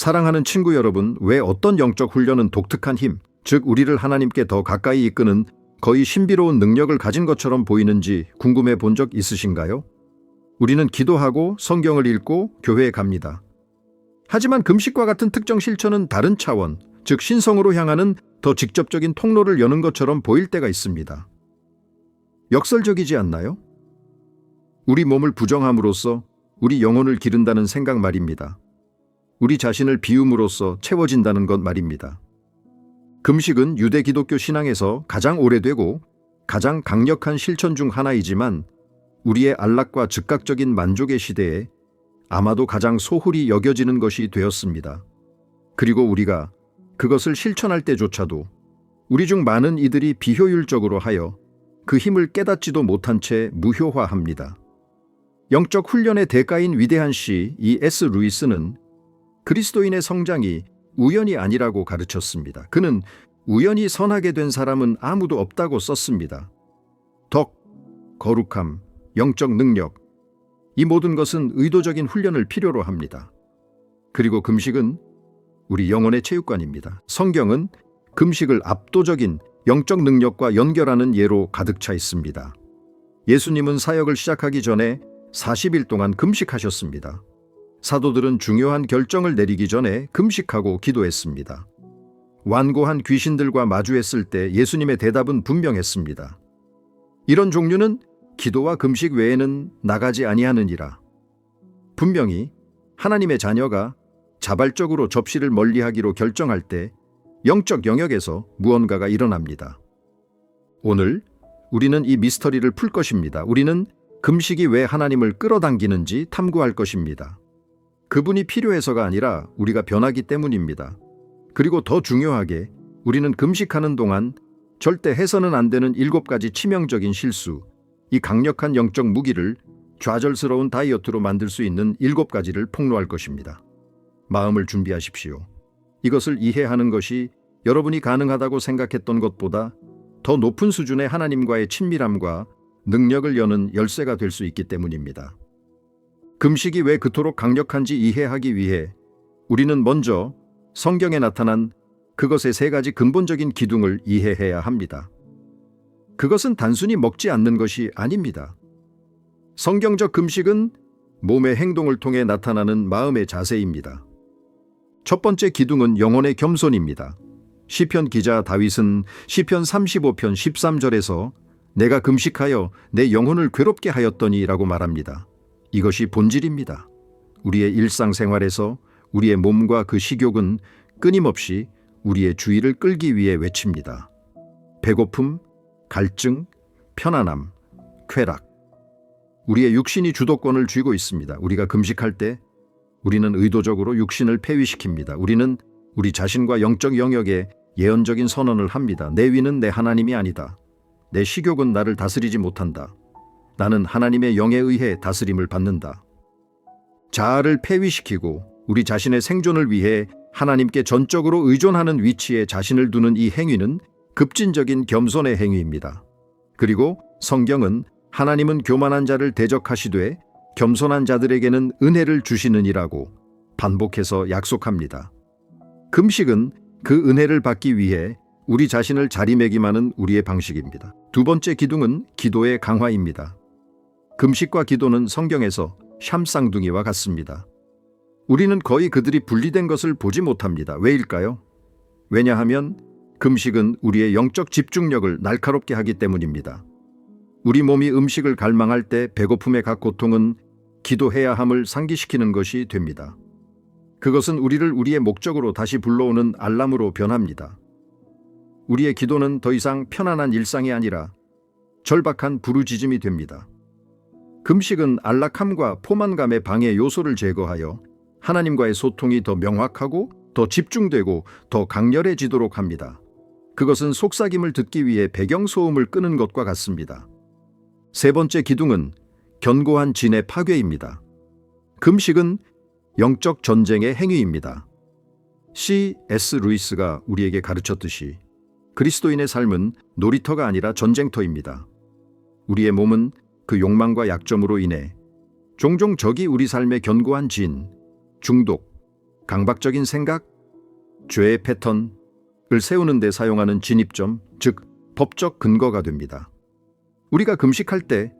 사랑하는 친구 여러분, 왜 어떤 영적 훈련은 독특한 힘, 즉 우리를 하나님께 더 가까이 이끄는 거의 신비로운 능력을 가진 것처럼 보이는지 궁금해 본 적 있으신가요? 우리는 기도하고 성경을 읽고 교회에 갑니다. 하지만 금식과 같은 특정 실천은 다른 차원, 즉 신성으로 향하는 더 직접적인 통로를 여는 것처럼 보일 때가 있습니다. 역설적이지 않나요? 우리 몸을 부정함으로써 우리 영혼을 기른다는 생각 말입니다. 우리 자신을 비움으로써 채워진다는 것 말입니다. 금식은 유대 기독교 신앙에서 가장 오래되고 가장 강력한 실천 중 하나이지만 우리의 안락과 즉각적인 만족의 시대에 아마도 가장 소홀히 여겨지는 것이 되었습니다. 그리고 우리가 그것을 실천할 때조차도 우리 중 많은 이들이 비효율적으로 하여 그 힘을 깨닫지도 못한 채 무효화합니다. 영적 훈련의 대가인 위대한 시이 에스 루이스는 그리스도인의 성장이 우연이 아니라고 가르쳤습니다. 그는 우연히 선하게 된 사람은 아무도 없다고 썼습니다. 덕, 거룩함, 영적 능력, 이 모든 것은 의도적인 훈련을 필요로 합니다. 그리고 금식은 우리 영혼의 체육관입니다. 성경은 금식을 압도적인 영적 능력과 연결하는 예로 가득 차 있습니다. 예수님은 사역을 시작하기 전에 40일 동안 금식하셨습니다. 사도들은 중요한 결정을 내리기 전에 금식하고 기도했습니다. 완고한 귀신들과 마주했을 때 예수님의 대답은 분명했습니다. 이런 종류는 기도와 금식 외에는 나가지 아니하느니라. 분명히 하나님의 자녀가 자발적으로 접시를 멀리하기로 결정할 때 영적 영역에서 무언가가 일어납니다. 오늘 우리는 이 미스터리를 풀 것입니다. 우리는 금식이 왜 하나님을 끌어당기는지 탐구할 것입니다. 그분이 필요해서가 아니라 우리가 변하기 때문입니다. 그리고 더 중요하게 우리는 금식하는 동안 절대 해서는 안 되는 일곱 가지 치명적인 실수, 이 강력한 영적 무기를 좌절스러운 다이어트로 만들 수 있는 일곱 가지를 폭로할 것입니다. 마음을 준비하십시오. 이것을 이해하는 것이 여러분이 가능하다고 생각했던 것보다 더 높은 수준의 하나님과의 친밀함과 능력을 여는 열쇠가 될 수 있기 때문입니다. 금식이 왜 그토록 강력한지 이해하기 위해 우리는 먼저 성경에 나타난 그것의 세 가지 근본적인 기둥을 이해해야 합니다. 그것은 단순히 먹지 않는 것이 아닙니다. 성경적 금식은 몸의 행동을 통해 나타나는 마음의 자세입니다. 첫 번째 기둥은 영혼의 겸손입니다. 시편 기자 다윗은 시편 35편 13절에서 내가 금식하여 내 영혼을 괴롭게 하였더니라고 말합니다. 이것이 본질입니다. 우리의 일상생활에서 우리의 몸과 그 식욕은 끊임없이 우리의 주의를 끌기 위해 외칩니다. 배고픔, 갈증, 편안함, 쾌락. 우리의 육신이 주도권을 쥐고 있습니다. 우리가 금식할 때 우리는 의도적으로 육신을 폐위시킵니다. 우리는 우리 자신과 영적 영역에 예언적인 선언을 합니다. 내 위는 내 하나님이 아니다. 내 식욕은 나를 다스리지 못한다. 나는 하나님의 영에 의해 다스림을 받는다. 자아를 폐위시키고 우리 자신의 생존을 위해 하나님께 전적으로 의존하는 위치에 자신을 두는 이 행위는 급진적인 겸손의 행위입니다. 그리고 성경은 하나님은 교만한 자를 대적하시되 겸손한 자들에게는 은혜를 주시느니라고 반복해서 약속합니다. 금식은 그 은혜를 받기 위해 우리 자신을 자리매김하는 우리의 방식입니다. 두 번째 기둥은 기도의 강화입니다. 금식과 기도는 성경에서 샴쌍둥이와 같습니다. 우리는 거의 그들이 분리된 것을 보지 못합니다. 왜일까요? 왜냐하면 금식은 우리의 영적 집중력을 날카롭게 하기 때문입니다. 우리 몸이 음식을 갈망할 때 배고픔의 각 고통은 기도해야 함을 상기시키는 것이 됩니다. 그것은 우리를 우리의 목적으로 다시 불러오는 알람으로 변합니다. 우리의 기도는 더 이상 편안한 일상이 아니라 절박한 부르짖음이 됩니다. 금식은 안락함과 포만감의 방해 요소를 제거하여 하나님과의 소통이 더 명확하고 더 집중되고 더 강렬해지도록 합니다. 그것은 속삭임을 듣기 위해 배경 소음을 끄는 것과 같습니다. 세 번째 기둥은 견고한 진의 파괴입니다. 금식은 영적 전쟁의 행위입니다. C.S. 루이스가 우리에게 가르쳤듯이 그리스도인의 삶은 놀이터가 아니라 전쟁터입니다. 우리의 몸은 그 욕망과 약점으로 인해 종종 적이 우리 삶의 견고한 진, 중독, 강박적인 생각, 죄의 패턴을 세우는 데 사용하는 진입점, 즉 법적 근거가 됩니다. 우리가 금식할 때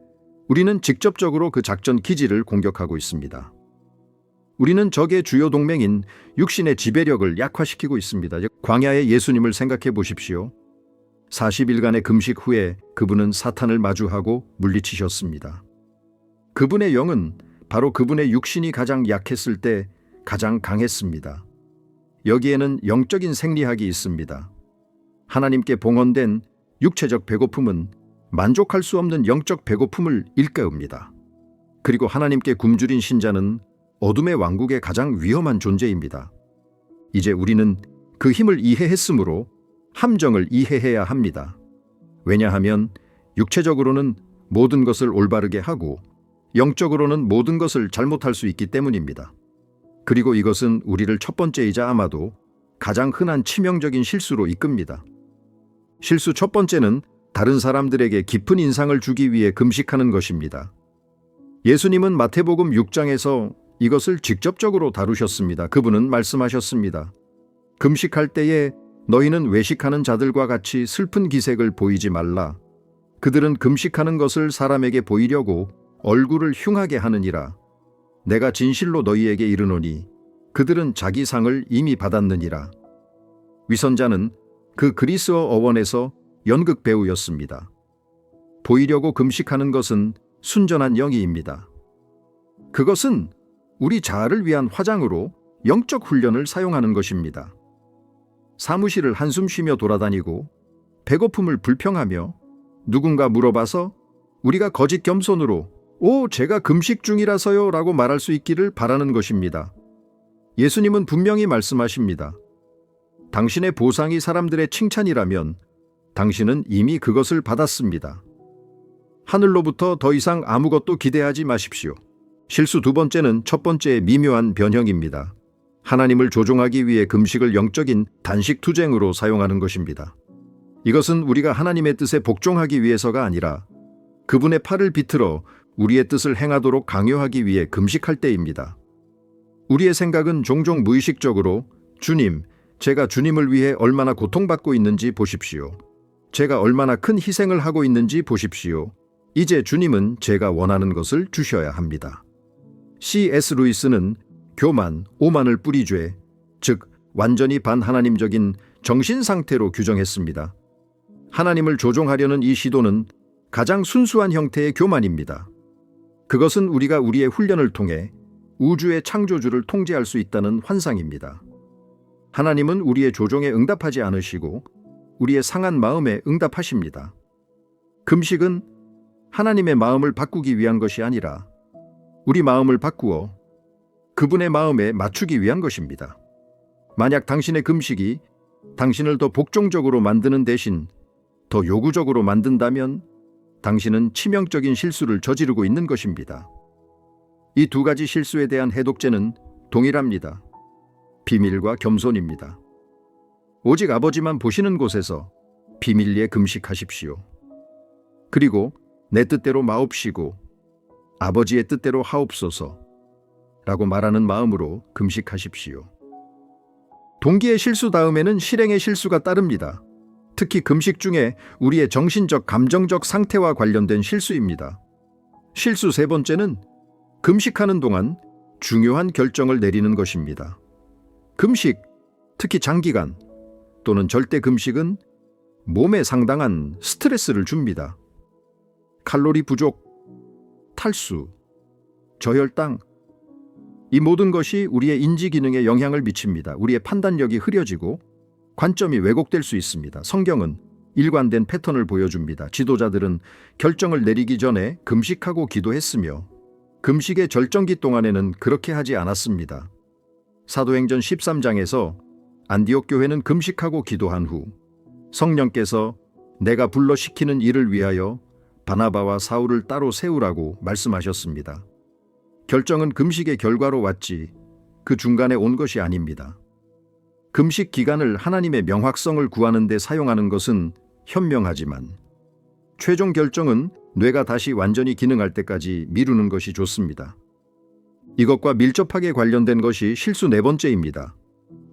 우리는 직접적으로 그 작전 기지를 공격하고 있습니다. 우리는 적의 주요 동맹인 육신의 지배력을 약화시키고 있습니다. 광야의 예수님을 생각해 보십시오. 40일간의 금식 후에 그분은 사탄을 마주하고 물리치셨습니다. 그분의 영은 바로 그분의 육신이 가장 약했을 때 가장 강했습니다. 여기에는 영적인 생리학이 있습니다. 하나님께 봉헌된 육체적 배고픔은 만족할 수 없는 영적 배고픔을 일깨웁니다. 그리고 하나님께 굶주린 신자는 어둠의 왕국의 가장 위험한 존재입니다. 이제 우리는 그 힘을 이해했으므로 함정을 이해해야 합니다. 왜냐하면 육체적으로는 모든 것을 올바르게 하고 영적으로는 모든 것을 잘못할 수 있기 때문입니다. 그리고 이것은 우리를 첫 번째이자 아마도 가장 흔한 치명적인 실수로 이끕니다. 실수 첫 번째는 다른 사람들에게 깊은 인상을 주기 위해 금식하는 것입니다. 예수님은 마태복음 6장에서 이것을 직접적으로 다루셨습니다. 그분은 말씀하셨습니다. 금식할 때에 너희는 외식하는 자들과 같이 슬픈 기색을 보이지 말라. 그들은 금식하는 것을 사람에게 보이려고 얼굴을 흉하게 하느니라. 내가 진실로 너희에게 이르노니 그들은 자기 상을 이미 받았느니라. 위선자는 그 그리스어 어원에서 연극 배우였습니다. 보이려고 금식하는 것은 순전한 영이입니다. 그것은 우리 자아를 위한 화장으로 영적 훈련을 사용하는 것입니다. 사무실을 한숨 쉬며 돌아다니고 배고픔을 불평하며 누군가 물어봐서 우리가 거짓 겸손으로 오, 제가 금식 중이라서요 라고 말할 수 있기를 바라는 것입니다. 예수님은 분명히 말씀하십니다. 당신의 보상이 사람들의 칭찬이라면 당신은 이미 그것을 받았습니다. 하늘로부터 더 이상 아무것도 기대하지 마십시오. 실수 두 번째는 첫 번째의 미묘한 변형입니다. 하나님을 조종하기 위해 금식을 영적인 단식 투쟁으로 사용하는 것입니다. 이것은 우리가 하나님의 뜻에 복종하기 위해서가 아니라 그분의 팔을 비틀어 우리의 뜻을 행하도록 강요하기 위해 금식할 때입니다. 우리의 생각은 종종 무의식적으로 주님, 제가 주님을 위해 얼마나 고통받고 있는지 보십시오. 제가 얼마나 큰 희생을 하고 있는지 보십시오. 이제 주님은 제가 원하는 것을 주셔야 합니다. C.S. 루이스는 교만, 오만을 뿌리죄, 즉 완전히 반하나님적인 정신 상태로 규정했습니다. 하나님을 조종하려는 이 시도는 가장 순수한 형태의 교만입니다. 그것은 우리가 우리의 훈련을 통해 우주의 창조주를 통제할 수 있다는 환상입니다. 하나님은 우리의 조종에 응답하지 않으시고 우리의 상한 마음에 응답하십니다. 금식은 하나님의 마음을 바꾸기 위한 것이 아니라 우리 마음을 바꾸어 그분의 마음에 맞추기 위한 것입니다. 만약 당신의 금식이 당신을 더 복종적으로 만드는 대신 더 요구적으로 만든다면 당신은 치명적인 실수를 저지르고 있는 것입니다. 이 두 가지 실수에 대한 해독제는 동일합니다. 비밀과 겸손입니다. 오직 아버지만 보시는 곳에서 비밀리에 금식하십시오. 그리고 내 뜻대로 마옵시고 아버지의 뜻대로 하옵소서 라고 말하는 마음으로 금식하십시오. 동기의 실수 다음에는 실행의 실수가 따릅니다. 특히 금식 중에 우리의 정신적, 감정적 상태와 관련된 실수입니다. 실수 세 번째는 금식하는 동안 중요한 결정을 내리는 것입니다. 금식, 특히 장기간 또는 절대 금식은 몸에 상당한 스트레스를 줍니다. 칼로리 부족, 탈수, 저혈당, 이 모든 것이 우리의 인지 기능에 영향을 미칩니다. 우리의 판단력이 흐려지고 관점이 왜곡될 수 있습니다. 성경은 일관된 패턴을 보여줍니다. 지도자들은 결정을 내리기 전에 금식하고 기도했으며 금식의 절정기 동안에는 그렇게 하지 않았습니다. 사도행전 13장에서 안디옥 교회는 금식하고 기도한 후 성령께서 내가 불러 시키는 일을 위하여 바나바와 사울을 따로 세우라고 말씀하셨습니다. 결정은 금식의 결과로 왔지 그 중간에 온 것이 아닙니다. 금식 기간을 하나님의 명확성을 구하는 데 사용하는 것은 현명하지만 최종 결정은 뇌가 다시 완전히 기능할 때까지 미루는 것이 좋습니다. 이것과 밀접하게 관련된 것이 실수 네 번째입니다.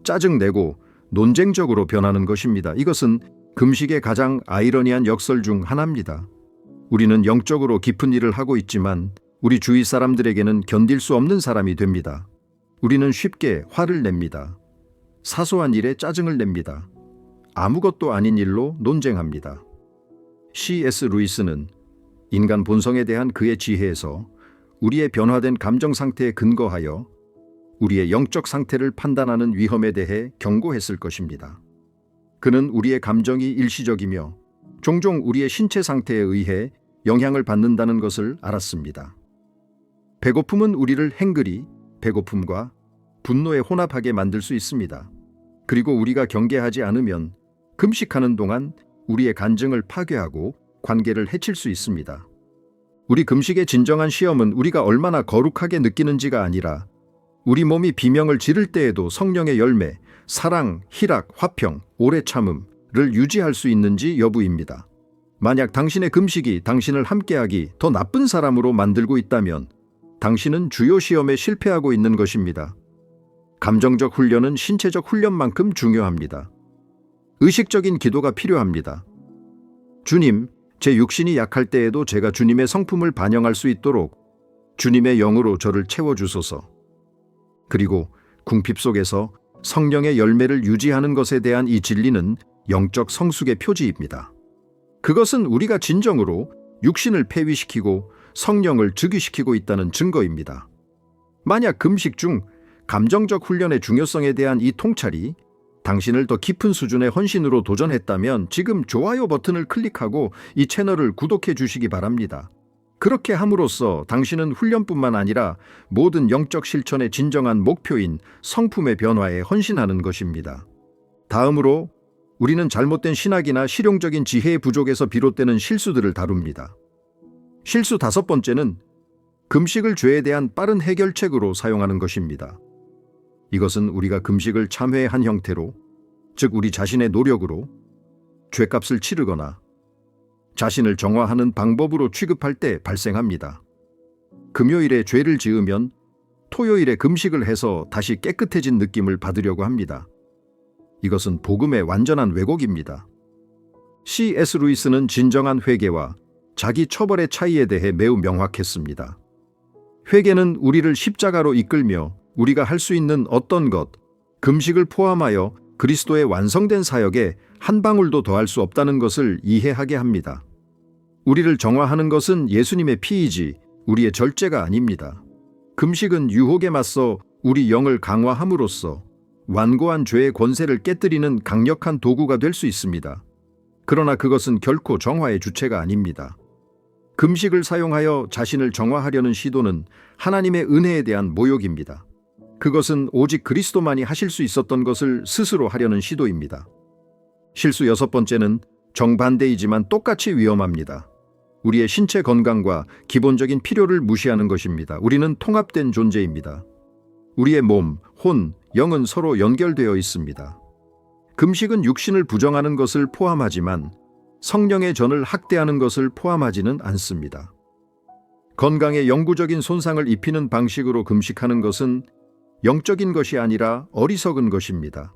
짜증내고 논쟁적으로 변하는 것입니다. 이것은 금식의 가장 아이러니한 역설 중 하나입니다. 우리는 영적으로 깊은 일을 하고 있지만 우리 주위 사람들에게는 견딜 수 없는 사람이 됩니다. 우리는 쉽게 화를 냅니다. 사소한 일에 짜증을 냅니다. 아무것도 아닌 일로 논쟁합니다. C.S. 루이스는 인간 본성에 대한 그의 지혜에서 우리의 변화된 감정 상태에 근거하여 우리의 영적 상태를 판단하는 위험에 대해 경고했을 것입니다. 그는 우리의 감정이 일시적이며 종종 우리의 신체 상태에 의해 영향을 받는다는 것을 알았습니다. 배고픔은 우리를 행그리, 배고픔과 분노에 혼합하게 만들 수 있습니다. 그리고 우리가 경계하지 않으면 금식하는 동안 우리의 간증을 파괴하고 관계를 해칠 수 있습니다. 우리 금식의 진정한 시험은 우리가 얼마나 거룩하게 느끼는지가 아니라 우리 몸이 비명을 지를 때에도 성령의 열매, 사랑, 희락, 화평, 오래 참음을 유지할 수 있는지 여부입니다. 만약 당신의 금식이 당신을 함께하기 더 나쁜 사람으로 만들고 있다면 당신은 주요 시험에 실패하고 있는 것입니다. 감정적 훈련은 신체적 훈련만큼 중요합니다. 의식적인 기도가 필요합니다. 주님, 제 육신이 약할 때에도 제가 주님의 성품을 반영할 수 있도록 주님의 영으로 저를 채워주소서. 그리고 궁핍 속에서 성령의 열매를 유지하는 것에 대한 이 진리는 영적 성숙의 표지입니다. 그것은 우리가 진정으로 육신을 폐위시키고 성령을 즉위시키고 있다는 증거입니다. 만약 금식 중 감정적 훈련의 중요성에 대한 이 통찰이 당신을 더 깊은 수준의 헌신으로 도전했다면 지금 좋아요 버튼을 클릭하고 이 채널을 구독해 주시기 바랍니다. 그렇게 함으로써 당신은 훈련뿐만 아니라 모든 영적 실천의 진정한 목표인 성품의 변화에 헌신하는 것입니다. 다음으로 우리는 잘못된 신학이나 실용적인 지혜의 부족에서 비롯되는 실수들을 다룹니다. 실수 다섯 번째는 금식을 죄에 대한 빠른 해결책으로 사용하는 것입니다. 이것은 우리가 금식을 참회의 한 형태로, 즉 우리 자신의 노력으로 죄값을 치르거나 자신을 정화하는 방법으로 취급할 때 발생합니다. 금요일에 죄를 지으면 토요일에 금식을 해서 다시 깨끗해진 느낌을 받으려고 합니다. 이것은 복음의 완전한 왜곡입니다. C.S. 루이스는 진정한 회개와 자기 처벌의 차이에 대해 매우 명확했습니다. 회개는 우리를 십자가로 이끌며 우리가 할 수 있는 어떤 것, 금식을 포함하여 그리스도의 완성된 사역에 한 방울도 더할 수 없다는 것을 이해하게 합니다. 우리를 정화하는 것은 예수님의 피이지 우리의 절제가 아닙니다. 금식은 유혹에 맞서 우리 영을 강화함으로써 완고한 죄의 권세를 깨뜨리는 강력한 도구가 될 수 있습니다. 그러나 그것은 결코 정화의 주체가 아닙니다. 금식을 사용하여 자신을 정화하려는 시도는 하나님의 은혜에 대한 모욕입니다. 그것은 오직 그리스도만이 하실 수 있었던 것을 스스로 하려는 시도입니다. 실수 여섯 번째는 정반대이지만 똑같이 위험합니다. 우리의 신체 건강과 기본적인 필요를 무시하는 것입니다. 우리는 통합된 존재입니다. 우리의 몸, 혼, 영은 서로 연결되어 있습니다. 금식은 육신을 부정하는 것을 포함하지만 성령의 전을 학대하는 것을 포함하지는 않습니다. 건강에 영구적인 손상을 입히는 방식으로 금식하는 것은 영적인 것이 아니라 어리석은 것입니다.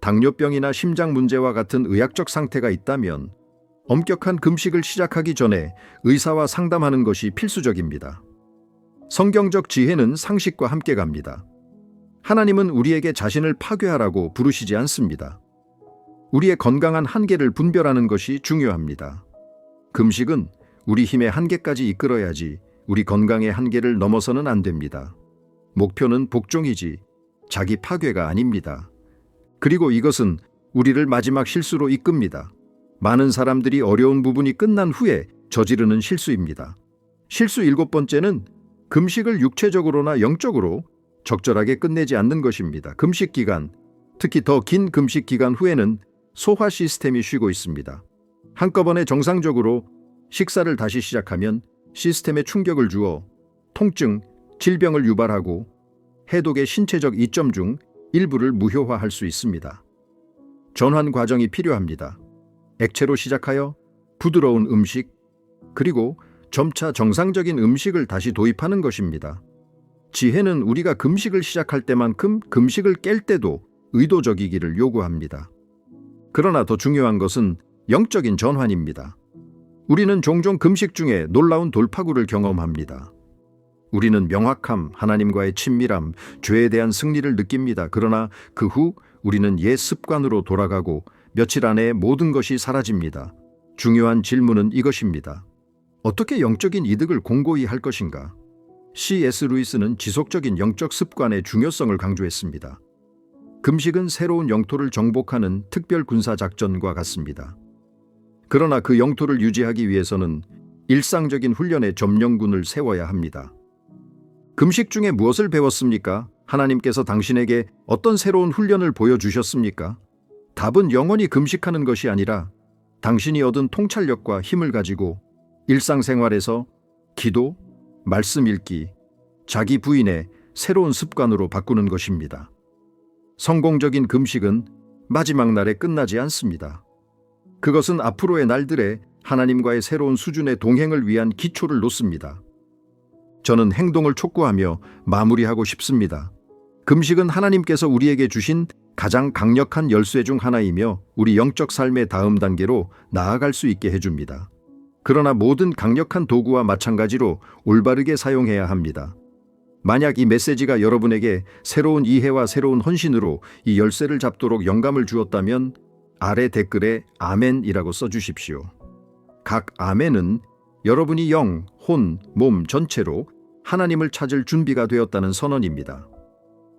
당뇨병이나 심장 문제와 같은 의학적 상태가 있다면 엄격한 금식을 시작하기 전에 의사와 상담하는 것이 필수적입니다. 성경적 지혜는 상식과 함께 갑니다. 하나님은 우리에게 자신을 파괴하라고 부르시지 않습니다. 우리의 건강한 한계를 분별하는 것이 중요합니다. 금식은 우리 힘의 한계까지 이끌어야지 우리 건강의 한계를 넘어서는 안 됩니다. 목표는 복종이지 자기 파괴가 아닙니다. 그리고 이것은 우리를 마지막 실수로 이끕니다. 많은 사람들이 어려운 부분이 끝난 후에 저지르는 실수입니다. 실수 일곱 번째는 금식을 육체적으로나 영적으로 적절하게 끝내지 않는 것입니다. 금식 기간, 특히 더 긴 금식 기간 후에는 소화 시스템이 쉬고 있습니다. 한꺼번에 정상적으로 식사를 다시 시작하면 시스템에 충격을 주어 통증, 질병을 유발하고 해독의 신체적 이점 중 일부를 무효화할 수 있습니다. 전환 과정이 필요합니다. 액체로 시작하여 부드러운 음식, 그리고 점차 정상적인 음식을 다시 도입하는 것입니다. 지혜는 우리가 금식을 시작할 때만큼 금식을 깰 때도 의도적이기를 요구합니다. 그러나 더 중요한 것은 영적인 전환입니다. 우리는 종종 금식 중에 놀라운 돌파구를 경험합니다. 우리는 명확함, 하나님과의 친밀함, 죄에 대한 승리를 느낍니다. 그러나 그 후 우리는 옛 습관으로 돌아가고 며칠 안에 모든 것이 사라집니다. 중요한 질문은 이것입니다. 어떻게 영적인 이득을 공고히 할 것인가? C.S. 루이스는 지속적인 영적 습관의 중요성을 강조했습니다. 금식은 새로운 영토를 정복하는 특별 군사 작전과 같습니다. 그러나 그 영토를 유지하기 위해서는 일상적인 훈련의 점령군을 세워야 합니다. 금식 중에 무엇을 배웠습니까? 하나님께서 당신에게 어떤 새로운 훈련을 보여주셨습니까? 답은 영원히 금식하는 것이 아니라 당신이 얻은 통찰력과 힘을 가지고 일상생활에서 기도, 말씀 읽기, 자기 부인의 새로운 습관으로 바꾸는 것입니다. 성공적인 금식은 마지막 날에 끝나지 않습니다. 그것은 앞으로의 날들에 하나님과의 새로운 수준의 동행을 위한 기초를 놓습니다. 저는 행동을 촉구하며 마무리하고 싶습니다. 금식은 하나님께서 우리에게 주신 가장 강력한 열쇠 중 하나이며 우리 영적 삶의 다음 단계로 나아갈 수 있게 해줍니다. 그러나 모든 강력한 도구와 마찬가지로 올바르게 사용해야 합니다. 만약 이 메시지가 여러분에게 새로운 이해와 새로운 헌신으로 이 열쇠를 잡도록 영감을 주었다면 아래 댓글에 아멘이라고 써주십시오. 각 아멘은 여러분이 영, 혼, 몸 전체로 하나님을 찾을 준비가 되었다는 선언입니다.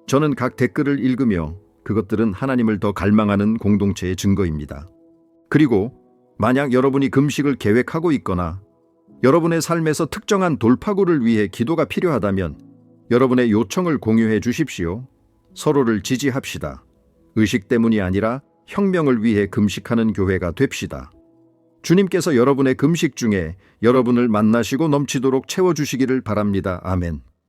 저는 각 댓글을 읽으며 그것들은 하나님을 더 갈망하는 공동체의 증거입니다. 그리고 만약 여러분이 금식을 계획하고 있거나 여러분의 삶에서 특정한 돌파구를 위해 기도가 필요하다면 여러분의 요청을 공유해 주십시오. 서로를 지지합시다. 의식 때문이 아니라 혁명을 위해 금식하는 교회가 됩시다. 주님께서 여러분의 금식 중에 여러분을 만나시고 넘치도록 채워주시기를 바랍니다. 아멘.